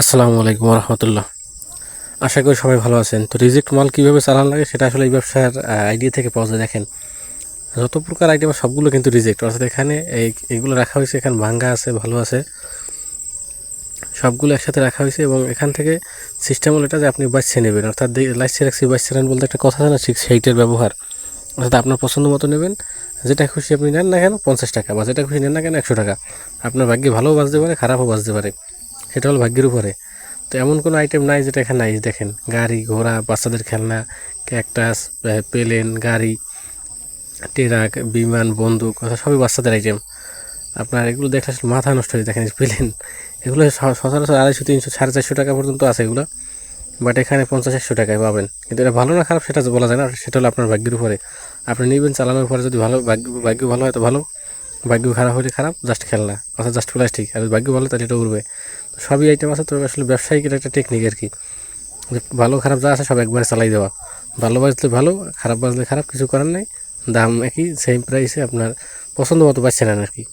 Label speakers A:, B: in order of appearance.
A: আসসালামু আলাইকুম রহমতুল্লাহ আশা করি সবাই ভালো আছেন। তো রিজেক্ট মাল কীভাবে চালান লাগে সেটা আসলে এই ব্যবসার আইডিয়া থেকে পাওয়া যায়। দেখেন, যত প্রকার আইডিয়া সবগুলো কিন্তু রিজেক্ট অর্থাৎ এখানে এই, এগুলো রাখা হয়েছে, এখানে ভাঙ্গা আছে, ভালো আছে। সবগুলো একসাথে রাখা হয়েছে এবং এখান থেকে সিস্টেম হলো এটা যে আপনি বাচ্চা নেবেন। অর্থাৎ লাইসে রাখছি বাচ্চা নেন বলতে একটা কথা না? ঠিক সেইটার ব্যবহার। অর্থাৎ আপনার পছন্দ মতো নেবেন, যেটা খুশি আপনি নেন না কেন, পঞ্চাশ টাকা, বা যেটা খুশি নেন না কেন, একশো টাকা। আপনার ভাগ্যে ভালোও বাঁচতে পারে, খারাপও বাঁচতে পারে। সেটা হলো ভাগ্যের উপরে। তো এমন কোনো আইটেম নাই যেটা এখানে নাই, দেখেন, গাড়ি, ঘোড়া, বাচ্চাদের খেলনা ক্যাকটাস প্লেন, গাড়ি ট্রাক বিমান, বন্দুক সবই বাচ্চাদের আইটেম আপনার এগুলো দেখলে আসলে মাথা নষ্ট হয়ে দেখেন প্লেন। এগুলো সচরাচর আড়াইশো, তিনশো, সাড়ে চারশো টাকা পর্যন্ত আছে এগুলো। বাট এখানে পঞ্চাশ, একশো টাকায় পাবেন। কিন্তু এটা ভালো না খারাপ সেটা বলা যায় না, সেটা হলো আপনার ভাগ্যের উপরে। আপনি নেবেন চালানোর পরে যদি ভালো, ভাগ্য ভাগ্য ভালো হয় তো ভালো, ভাগ্য খারাপ হলে খারাপ জাস্ট খেলনা, অর্থাৎ জাস্ট প্লাস্টিক আর ভাগ্য ভালো তাহলে এটা উড়বে। সবই আইটেম আছে, তবে আসলে ব্যবসায়িকের একটা টেকনিক আর কি। যে ভালো খারাপ যা আছে সব একবারে চালাই দেওয়া। ভালো বাজলে ভালো, খারাপ বাজলে খারাপ, কিছু করার নেই। দাম একই সেম প্রাইসে আপনার পছন্দ মতো পাচ্ছেন আর কি।